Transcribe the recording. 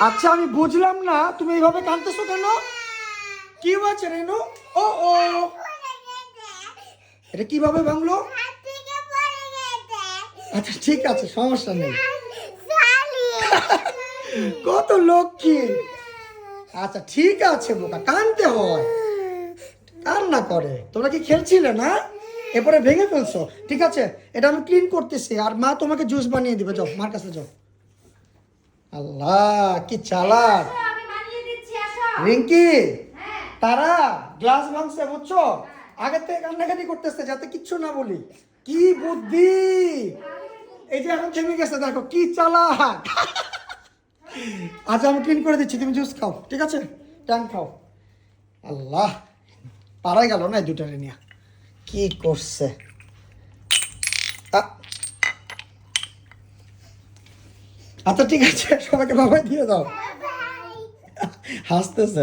আচ্ছা আমি বুঝলাম না। তুমি এইভাবে কাঁদতেছো কেন? কি হয়েছে, রেনু? ও ও। এটা কীভাবে ভাঙলো? আচ্ছা ঠিক আছে, সমস্যা নেই। কত লক্ষ্মী। আচ্ছা ঠিক আছে, বোকা, কানতে হয়। কান্না করে। তোমরা কি খেলছিলে, না? এরপরে ভেঙে ফেলছো। ঠিক আছে, এটা আমি ক্লিন করতেছি। আর মা তোমাকে জুস বানিয়ে দিবে, যাও, মার কাছে যাও। আল্লাহ কি চালাক। রিঙ্কি হ্যাঁ। তারা গ্লাস ভাঙছে বুঝছ? আগে থেকে কান্নাকাটি করতেছে যাতে কিচ্ছু না বলি। কি বুদ্ধি! এই যে এখন থেমে গেছে দেখো কি চালাক। আজ আমি ক্লিন করে দিচ্ছি তুমি জুস খাও ঠিক আছে? ট্যাং খাও। আল্লাহ পারাই গেল না এই দুটা নিয়ে? কি করছে? আচ্ছা ঠিক আছে সবাইকে বাবাই দিয়ে দাও। হাসতেছে।